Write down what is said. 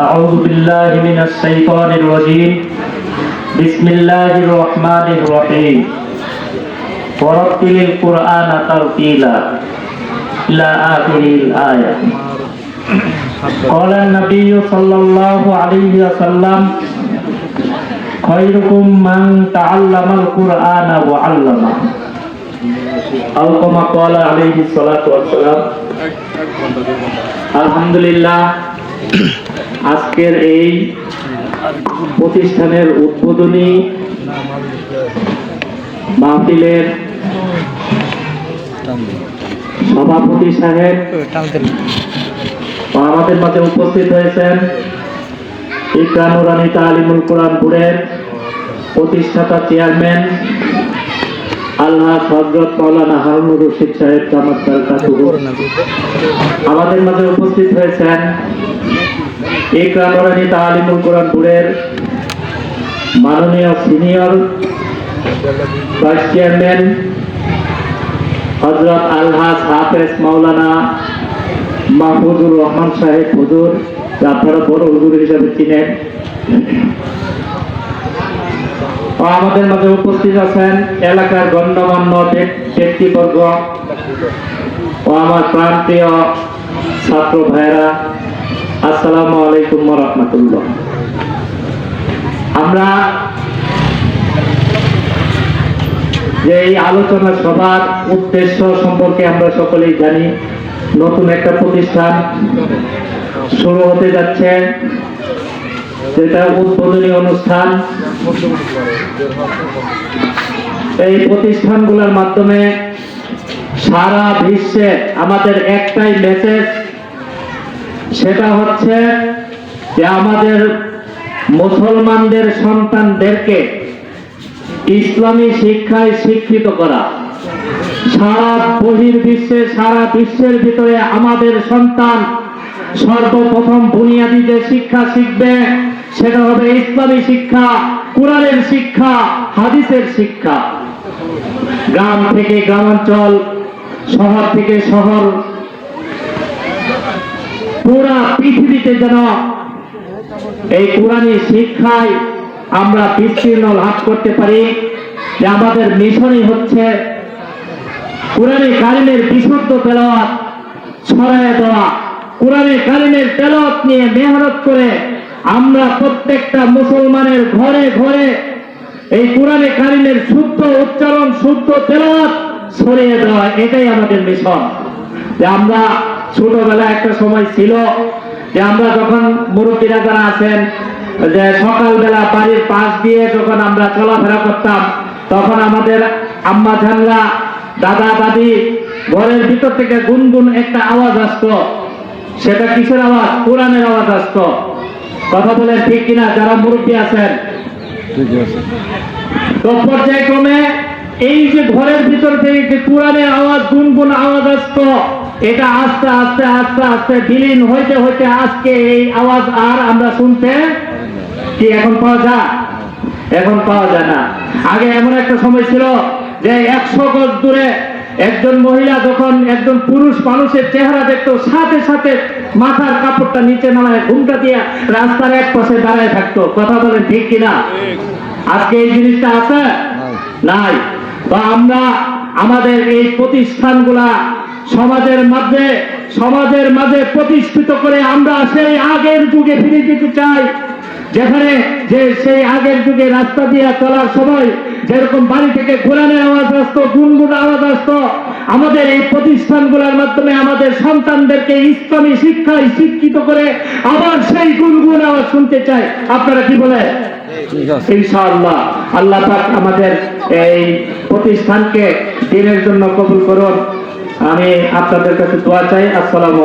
أعوذ بالله من الشيطان الرجيم بسم الله الرحمن الرحيم ورتل القرآن ترتيلا إلى آخر الآية قال النبي صلى الله عليه وسلم خيركم من تعلم القرآن وعلمه أو كما قال عليه الصلاة والسلام الحمد لله আজকের এই প্রতিষ্ঠানের উদ্বোধনী মাহফিলের সভাপতি সাহেব আমাদের মাঝে উপস্থিত হয়েছেন ইকরানুরানি তালিমুল কোরআন বোর্ডের প্রতিষ্ঠাতা চেয়ারম্যান আল্লাহ হজরত মৌলানা হারুনুর রশিদ সাহেব চমৎকার আমাদের মাঝে উপস্থিত হয়েছেন ইকরানুরানি তালিমুল কোরআন বোর্ডের মাননীয় সিনিয়র ভাইস চেয়ারম্যান হজরত আলহাজ হাফেজ মাওলানা মাহমুদুর রহমান সাহেব হুজুর আপনারা বড় হুজুর হিসাবে চিনেন। আমাদের মাঝে উপস্থিত আছেন এলাকার গণ্যমান্য ব্যক্তিবর্গ ও আমার প্রান্তীয় ছাত্র ভাইরা আসসালামু আলাইকুম রহমতুল্লাহ। আমরা যে এই আলোচনা সভার উদ্দেশ্য সম্পর্কে আমরা সকলেই জানি, নতুন একটা প্রতিষ্ঠান শুরু হতে যাচ্ছে। যেটা উদ্বোধনী অনুষ্ঠান। এই প্রতিষ্ঠানগুলোর মাধ্যমে সারা বিশ্বে আমাদের একটাই মেসেজ সেটা হচ্ছে যে আমাদের মুসলমানদের সন্তানদেরকে ইসলামী শিক্ষায় শিক্ষিত করা। সারা বহির বিশ্বে সারা বিশ্বের ভিতরে আমাদের সন্তান সর্বপ্রথম বুনিয়াদী যে শিক্ষা শিখবে সেটা হবে ইসলামী শিক্ষা, কোরআনের শিক্ষা, হাদিসের শিক্ষা। গ্রাম থেকে গ্রামাঞ্চল, শহর থেকে শহর, পুরা পৃথিবীতে যেন এই কোরআনী শিক্ষায় আমরা বিস্তীর্ণ লাভ করতে পারি, যে আমাদের মিশনই হচ্ছে কোরআনে কারিমের বিশুদ্ধ তেলাওয়াত, ছড়ায় দেওয়া। কোরআনে কারিমের তেলাওয়াত নিয়ে মেহনত করে আমরা প্রত্যেকটা মুসলমানের ঘরে ঘরে এই কোরআনে কারিমের শুদ্ধ উচ্চারণ, শুদ্ধ তেলাওয়াত ছড়িয়ে দেওয়া, এটাই আমাদের মিশন। যে আমরা ছোটবেলায় একটা সময় ছিল যে আমরা যখন মুরব্বীরা যারা আছেন, যে সকালবেলা বাড়ির পাশ দিয়ে যখন আমরা চলাফেরা করতাম, তখন আমাদের আম্মা ঝানরা দাদা দাদি ঘরের ভিতর থেকে গুনগুন একটা আওয়াজ আসতো। সেটা কিসের আওয়াজ? কোরআনের আওয়াজ আসতো। কথা বলেন ঠিক কিনা? যারা মুরব্বী আছেন। তো পর্যায়ক্রমে এই যে ঘরের ভিতর থেকে যে কোরআনের আওয়াজ গুনগুন আওয়াজ আসতো এটা আস্তে আস্তে আস্তে আস্তে বিলীন হইতে হইতে আজকে এই আওয়াজ আর আমরা শুনতে কি এখন পাওয়া যায়? এখন পাওয়া যায় না। আগে এমন একটা সময় ছিল যে একশো গজ দূরে একজন মহিলা যখন একজন পুরুষ মানুষের চেহারা দেখতো, সাথে সাথে মাথার কাপড়টা নিচে নামায়, ঘুমটা দিয়ে রাস্তার এক পাশে দাঁড়ায় থাকতো। কথা বলেন ঠিক কিনা? আজকে এই জিনিসটা আছে? নাই। তো আমরা আমাদের এই প্রতিষ্ঠানগুলা সমাজের মাঝে সমাজের মাঝে প্রতিষ্ঠিত করে আমরা সেই আগের যুগে ফিরে যেতে চাই। যেখানে যে সেই আগের যুগে রাস্তা দিয়ে চলার সময় যেরকম বাড়ি থেকে কোরআনের আওয়াজ আসতো, গুনগুন আওয়াজ আসতো, আমাদের এই প্রতিষ্ঠানগুলোর মাধ্যমে আমাদের সন্তানদেরকে ইসলামী শিক্ষায় শিক্ষিত করে আবার সেই গুনগুন আওয়াজ শুনতে চাই আপনারা কি বলেন? আল্লাহ আমাদের এই প্রতিষ্ঠানকে দিনের জন্য কবুল করুন। আমি আপনাদের কাছে দোয়া চাই। আসসালামু